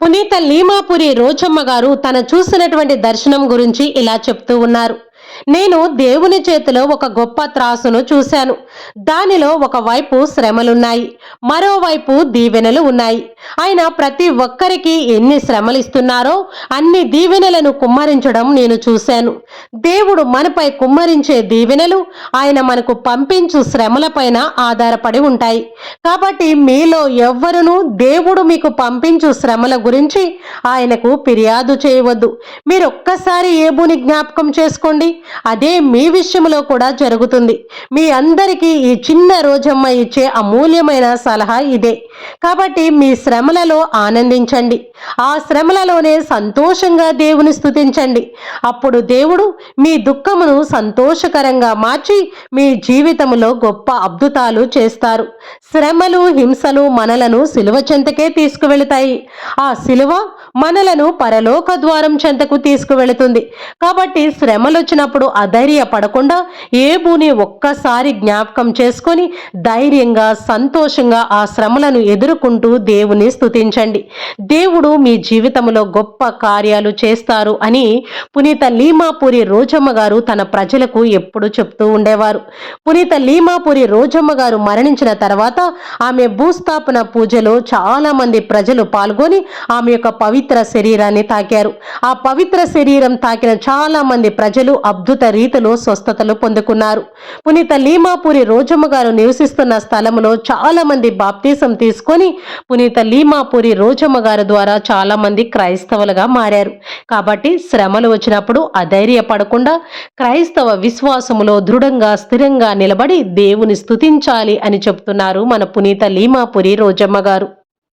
పునీత లీమాపురి రోజమ్మ గారు తన చూసినటువంటి దర్శనం గురించి ఇలా చెప్తూ ఉన్నారు. నేను దేవుని చేతిలో ఒక గొప్ప త్రాసును చూశాను. దానిలో ఒకవైపు శ్రమలున్నాయి మరోవైపు దీవెనలు ఉన్నాయి. ఆయన ప్రతి ఒక్కరికి ఎన్ని శ్రమలు ఇస్తున్నారో అన్ని దీవెనలను కుమ్మరించడం నేను చూశాను. దేవుడు మనపై కుమ్మరించే దీవెనలు ఆయన మనకు పంపించు శ్రమలపైన ఆధారపడి ఉంటాయి. కాబట్టి మీలో ఎవ్వరును దేవుడు మీకు పంపించు శ్రమల గురించి ఆయనకు ఫిర్యాదు చేయవద్దు. మీరు ఒక్కసారి ఏబుని జ్ఞాపకం చేసుకోండి. అదే మీ విషయంలో కూడా జరుగుతుంది. మీ అందరికీ ఈ చిన్న రోజమ్మ ఇచ్చే అమూల్యమైన సలహా ఇదే. కాబట్టి మీ శ్రమలలో ఆనందించండి. ఆ శ్రమలలోనే సంతోషంగా దేవుని స్థుతించండి అప్పుడు దేవుడు మీ దుఃఖమును సంతోషకరంగా మార్చి మీ జీవితంలో గొప్ప అద్భుతాలు చేస్తారు. శ్రమలు హింసలు మనలను సిలువ చెంతకే తీసుకువెళతాయి. ఆ సిలువ మనలను పరలోక ద్వారం చెంతకు తీసుకువెళుతుంది. కాబట్టి శ్రమలు వచ్చినప్పుడు అధైర్యపడకుండా ఏబుని ఒక్కసారి జ్ఞాపకం చేసుకొని ధైర్యంగా సంతోషంగా ఆ శ్రమలను ఎదుర్కొంటూ దేవుని స్థుతించండి దేవుడు మీ జీవితంలో గొప్ప కార్యాలు చేస్తారు అని పునీత లీమాపురి రోజమ్మ గారు తన ప్రజలకు ఎప్పుడు చెప్తూ ఉండేవారు. పునీత లీమాపురి రోజమ్మ గారు మరణించిన తర్వాత ఆమె భూస్థాపన పూజలో చాలా మంది ప్రజలు పాల్గొని ఆమె యొక్క పవిత్ర శరీరాన్ని తాకారు. ఆ పవిత్ర శరీరం తాకిన చాలా మంది ప్రజలు అద్భుత రీతిలో స్వస్థతలు పొందుకున్నారు. పునీత లీమాపురి రోజమ్మ గారు నివసిస్తున్న స్థలంలో చాలా మంది బాప్తీసం తీసుకొని పునీత లీమాపురి రోజమ్మ గారి ద్వారా చాలా మంది క్రైస్తవులుగా మారారు. కాబట్టి శ్రమలు వచ్చినప్పుడు అధైర్యపడకుండా క్రైస్తవ విశ్వాసములో దృఢంగా స్థిరంగా నిలబడి దేవుని స్థుతించాలి అని చెప్తున్నారు మన పునీత లీమాపురి రోజమ్మ గారు